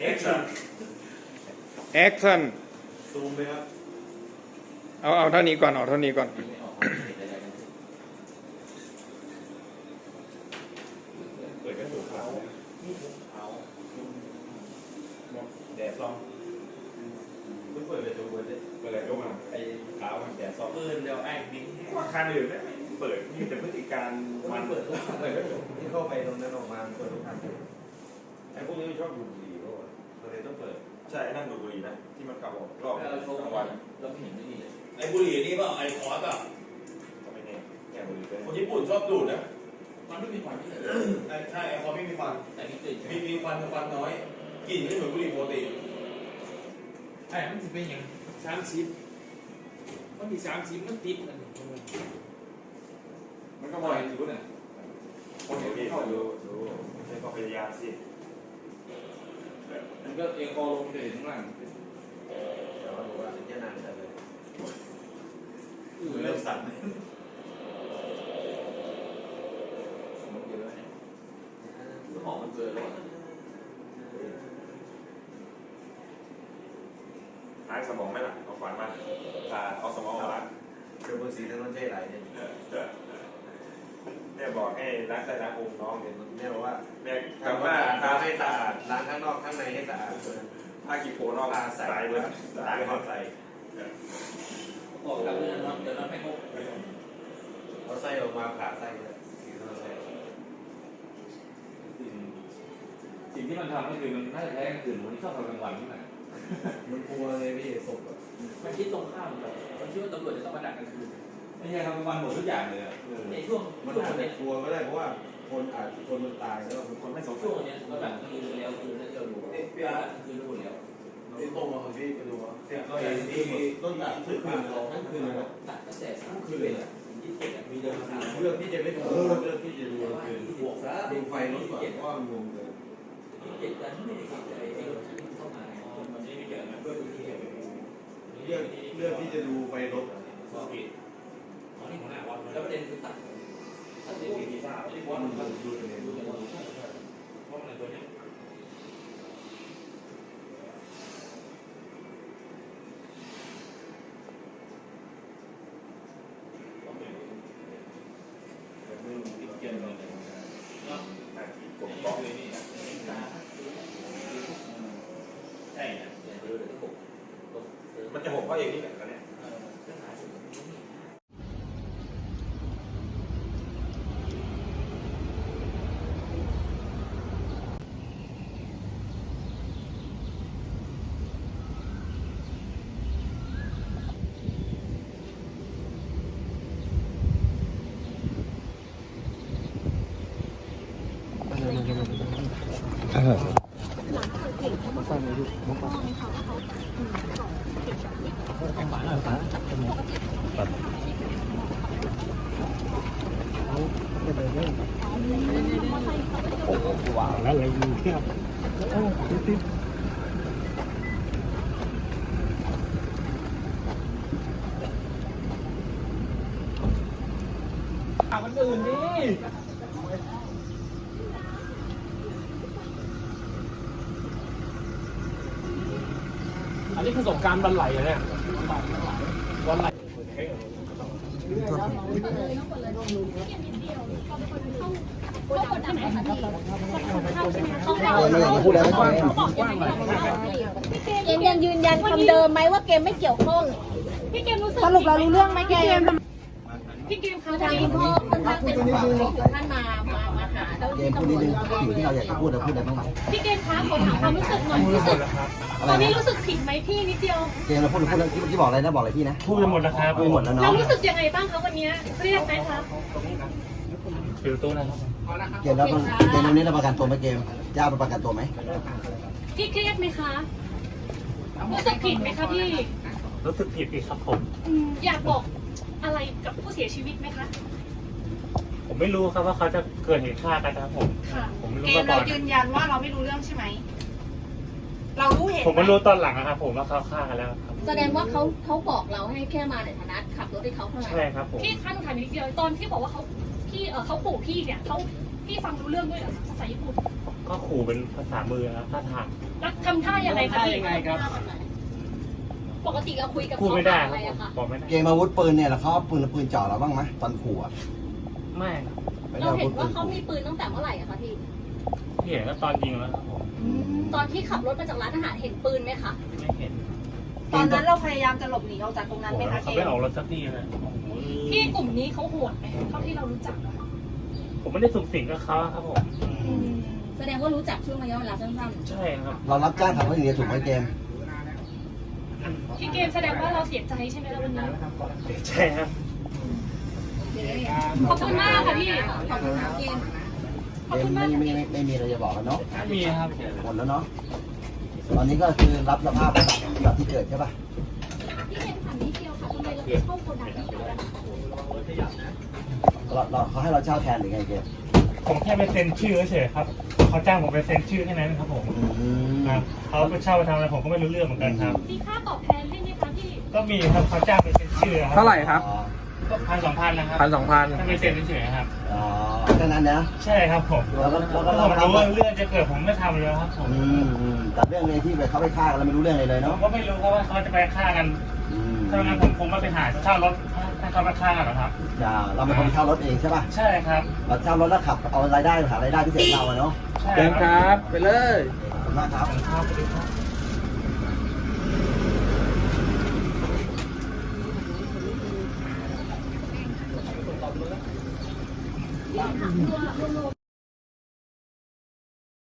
เอ็กซ์ชั่นแอคชั่นซูมไปครับเอาเอาเท่านี้ก่อนเอาเท่านี้ก่อนไม่ออกไม่เห็นอะไรกันเปิดกระจกขาวเอาแดดซองคุณเปิดกระจกเปิดเลยเปิดกระจกมาไอ้ขาวมันแดดซองปืนเดียวไอ้บิ๊กว่าคันอื่นไม่เปิดมีแต่พฤติการมัมันนเปิดทุกครั้งเลยที่เข้าไปตรงนั้นออกมาเปิดทุกคัน ไอ้พวกนี้ชอบดูบุหรี่เพราะว่าเลยต้องเปิด ใช่นั่งดูบุหรี่นะที่มันขับออกรอบเราโชว์กลางวัวันนเราไม่เห็นไม่ดีเลยไอ้บุหรี่นี่เปล่าไอ้คอร์สอะก็ไม่แน่แง่บุหรี่เป็นคนญี่ปุ่นชอบดูดนะมันไม่มีควันที่เลยไอ้ใช่ไอ้คอร์สไม่มีควัน แต่นี่กลิ่นมีมีควันแต่ควันน้อยกลิ่นไม่เหมือนบุหรี่ปกติไอ้มันจะเป็นอย่างสามสิบมันมีสามสิบมันติดกันมันก็มอยอยู่เนี่ยคนเห็นที่เข้าดูดูไม่ใช่ก็พยายามสิ มันก็เองคอลงเด่นข้างล่างแต่ว่าบอกว่าเจ้านานแต่เลยเริ่มสั่นมันเยอะเนี่ยหอมมันเกินแล้วหายสมองไหมล่ะเอาขวานมาผ่าเอาสมองออกมาเดี๋ยวบนสีถนนใจไหลเนี่ยเนี่ยบอกให้ล้างใส่ล้างองค์น้องเนี่ยแม่บอกว่าเนี่ยทำคำว่าาอาดดล้างข้างนอกข้างในให้สะอาดผ้ากีโพนอกใส่เลยล้างเข้าใส่บอกกับเพื่อนน้องเดี๋ยวน้องไม่พบเอาไส้ออกมาผ่าไส้เลยสีถนนใจสิ่งที่มันทำก็คือมันน่าจะแท้กันอื่นมันชอบทำกลางวันนี่แหละมันกลัวเลยพี่ศพอะมันคิดตรงข้ามเลยมันคิดว่าตำรวจจะต้องมาดักกลางคืนไม่ใช่ทำกลางวันหมดทุกอย่างเลยอะในช่วงมันช่วงอาจจะเนี้ยกลัวก็ได้เพราะว่า คนอาจคนมันตายแล้วคนไม่สงช่สัวยงเนี้ยเราดักกลางคืนแล้วคืนนั้นเราดูพี่อาร์คืนรู้แล้วที่ตรงมาของพี่ไปดูว่าเนี่ยก็ก็เห็เห็นนที่ที่ต้นตัดทุกคืนทั้งคืนเลยนะตัดตั้งแต่สามคืนเลยยี่สิบเจ็ดมีเดินมาเลือกที่จะไม่ดูเลือกที่จะดูแต่ว่าคืนยี่สิบหกซะดูไฟรถก่อนเพราะว่ามันงงเลยยี่สิบเจ็ดกันไม่ได้สนใจไอ้รถคันที่เข้ามาเนี่ยมันไม่ได้เกี่ยวกับเพื่อนที่เกี่ยวกับเลือกเลือกที่จะดูไฟรถก็ผิดอ๋อนี่หัวหน้าวันแล้วประเด็นคือตัดถ้าเด็ก มันมันดูแต่ดูแต่เพราะมันตัวนี้เกี่ยวกับหน้าที่กบนี่กองนี่ใช่เนี่ยเดี๋ยวจะปลุกมันจะ หกเพราะอย่างนี้แหละกันเนี่ยอันนี้ประสบการณ์บันไหลอะเนี่ยวันไหล เกมยังยืนยันคำเดิมไหมว่าเกมไม่เกี่ยวข้อง พี่เกมรู้สึกสรุปเรารู้เรื่องไหมเกมพี่เกมคืคะอทางคุณพ่อคุณท่านเป็นห่วงถึงท่านมา มามาหาเจ้าหน้าเกที่มพูดนิดตำรวนึจงสิ่งที่เราอยากจะพูดเราพูดอะไรบ้างไหมพี่เกมคะขอถามความรู้สึกหน่อยรู้สึกตอนนี้รู้สึกผิดไหมพี่นิดเดียว เกมเราพูดพูดที่ที่บอกอะไรนะบอกอะไรพี่นะ พูดไปหมดแล้วครับพูดหมดแล้วเราเนาะรู้สึกยังไงบ้างคะวันนี้เครียดไหมคะ ฟิลตู้นะครับเกมแล้วต้องเกมตรงนี้เราประกันตัวไหมเกมจะเอาไปประกันตัวไหมพี่เครียดไหมคะรู้สึกผิดไหมคะพี่รู้สึกผิดอีกครับผมอืมอยากบอกอะไรกับผู้เสียชีวิตไหมคะ ผมไม่รู้ครับว่าเขาจะเกิดเหตุฆ่ากันนะครับผม ค่ะ ผมไม่รู้เกมามก่เราอนยืนยันว่าเราไม่รู้เรื่องใช่ไหม เรารู้เหตุผมมาไหรู้ตอนหลังนะครับผมว่าเขาฆ่ากันแล้วครับแสดงว่าเขาเขาบอกเราให้แค่มาในฐานะขับรถให้เขาเท่านั้นใช่ครับผม พี่ขั้นถามนิดเดียวตอนที่บอกว่าเขา พี่เออเขาขู่พี่เนี่ยเขาพี่ฟังรู้เรื่องด้วยเหรอภาษาญี่ปุ่นก็ขู่เป็นภาษามือครับท่าทางแล้วทำท่ายังไงคะพี่ทำท่ายังไงครับ ปกติเราคุยกับพูดเขาไม่ได้อะคไรรับอะคะบอกไม่ได้เกมอาวุธปืนเนี่ยแล้วเขาเอาปืนปืนจ่อเราบ้างไหมตอนขู่อะไม่ครับไม่ได้เราอาเห็วุนธปืว่านเขามีปืนตั้งแต่เมื่อไหร่อะคะพี่พี่เห็นก็ตอนยิงแล้วครับผมตอนที่ขับรถมาจากร้านอาหารเห็นปืนไหมคะไม่เห็น ตอนนั้นเราพยายามจะหลบหนีออกจากตรงนั้นไหมคะเกเขาไม่มออกรถสักทีเลยโอ้โหพี่กลุ่มนี้เขาโหดไหมเท่าที่เรารู้จักอะผมไม่ได้สุ่มสิงกับเขาครับผมแสดงว่ารู้จักช่วงระยะเวลาสั้นใช่ครับเรารับจ้างขับรถอย่างเดียวถูกไหมเกมพี่เกมแสดงว่าเราเสียใจใช่ไหมล่ะวันนี้ ใช่ครับ ขอบคุณมากค่ะพี่ ๆขอบคุณค่ะเกม ขอบเกคุมณมากไม่ไม่ไม่ไม่มีอะไรจะบอกแล้วเนาะมีครับ หมดแล้วเนาะ ตอนนี้ก็คือรับสภาพแบบที่เกิดใช่ป่ะพี่เกมถามนิดเดียวค่ะทำไมเราถึงเข้าโกดังที่เขาอะเราเราเขาให้เราเช่าแทนหรือไงเกมผมแค่ไปเซ็นชื่อเฉยๆครับเขาจ้างผมไปเซ็นชื่อแค่นั้นครับผมอืมครับเขาไปเช่าไปทำอะไรผมก็ไม่รู้เรื่องเหมือนกันครับ มีค่าตอบแทนให้ไหมคะพี่ ก็มีครับเขาจ้างไปเซ็นชื่อครับ เท่าไหร่ครับ อ๋อ ก็พันสองพันนะครับพันสองพันถ้าไปเซ็นเฉยๆครับ อ๋อแค่นั้นนะ ใช่ครับผมแล้วก็แล้วก็ถ้าเราผมทำรู้ว่าเรื่องจะเกิดผมไม่ทำเลยครับผมอืมอืมแต่เรื่องในที่ไปเขาไปฆ่ากันเราไม่รู้เรื่องอะไรเลยผเนาะมก็ไม่รู้ครับว่าเขาจะไปฆ่ากันอืมถ้างั้นผมคงไม่ไปหาเช่ารถถ้าเขาไปฆ่ากันหรอกครับจะเราเป็นคนเช่ารถเองใช่ป่ะใช่ครับ เราเช่ารถแล้วขับเอารายได้หารายได้พิเศษเราอะเนาะใช่เดินครับ ไปเลย ขอบคุณมากครับ ครับ Thank you.